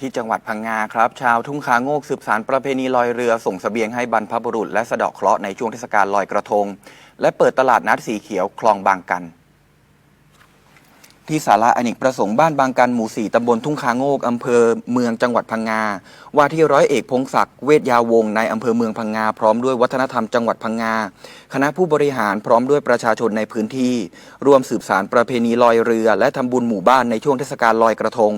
ที่จังหวัดพังงาครับ ชาวทุ่งคาโงกสืบสารประเพณีลอยเรือส่งเสบียงให้บรรพบุรุษ และสะเดาะเคราะห์ในช่วงเทศกาลลอยกระทง และเปิดตลาดนัดสีเขียวคลองบางกัน ที่ศาลาอเนกประสงค์บ้านบางกันหมู่สี่ตำบลทุ่งคาโงกอำเภอเมืองจังหวัดพังงาว่าที่ร้อยเอกพงศักดิ์เวทยาวงในอำเภอเมืองพังงาพร้อมด้วยวัฒนธรรมจังหวัดพังงาคณะผู้บริหารพร้อมด้วยประชาชนในพื้นที่ ร่วมสืบสารประเพณีลอยเรือ และทำบุญหมู่บ้านในช่วงเทศกาลลอยกระทง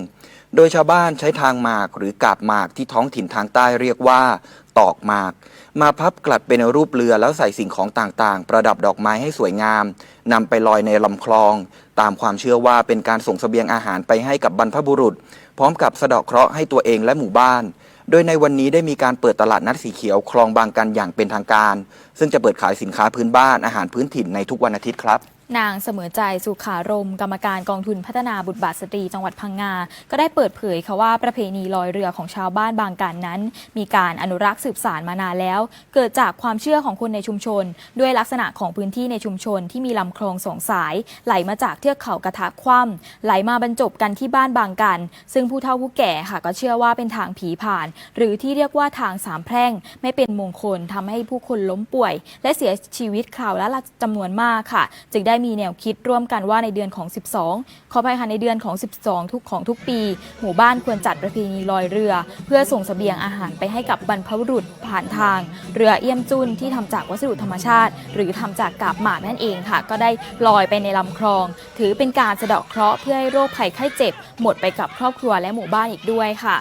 โดยชาวบ้านใช้ทางหมากหรือกาบหมากที่ท้องถิ่นทางใต้เรียกว่า ตอกหมาก มาพับกลัดเป็นรูปเรือแล้วใส่สิ่งของต่างๆ ประดับดอกไม้ให้สวยงามนำไปลอยในลำคลอง ตามความเชื่อว่าเป็นการส่งเสบียงอาหารไปให้กับบรรพบุรุษ พร้อมกับสะเดาะเคราะห์ให้ตัวเองและหมู่บ้าน โดยในวันนี้ได้มีการเปิดตลาดนัดสีเขียวคลองบางกันอย่างเป็นทางการ ซึ่งจะเปิดขายสินค้าพื้นบ้านอาหารพื้นถิ่นในทุกวันอาทิตย์ครับ นางเสมอใจสุขารม กรรมการกองทุนพัฒนาบุตรบาทสตรีจังหวัดพังงา ก็ได้เปิดเผยค่ะว่าประเพณีลอยเรือของชาวบ้านบางกันนั้น มีการอนุรักษ์สืบสานมานานแล้ว เกิดจากความเชื่อของคนในชุมชน ด้วยลักษณะของพื้นที่ในชุมชนที่มีลำคลองสองสาย ไหลมาจากเทือกเขากระทะคว่ำไหลมาบรรจบกันที่บ้านบางกัน ซึ่งผู้เฒ่าผู้แก่ค่ะก็เชื่อว่าเป็นทางผีผ่าน หรือที่เรียกว่าทางสามแพร่ง ไม่เป็นมงคลทำให้ผู้คนล้มป่วย และเสียชีวิตคราวละจำนวนมากค่ะ จึงได้มีแนวคิดร่วมกันว่าในเดือนของ 12ขออภัยค่ะในเดือนของ 12 ทุกของทุกปี หมู่บ้านควรจัดประเพณีลอยเรือ เพื่อส่งเสบียงอาหารไปให้กับบรรพบุรุษผ่านทาง เรือเอี่ยมจุนที่ทำจากวัสดุธรรมชาติ หรือทำจากกาบหมากนั่นเองค่ะ ก็ได้ลอยไปในลำคลอง ถือเป็นการสะเดาะเคราะห์เพื่อให้โรคภัยไข้เจ็บ หมดไปกับครอบครัวและหมู่บ้านอีกด้วยค่ะ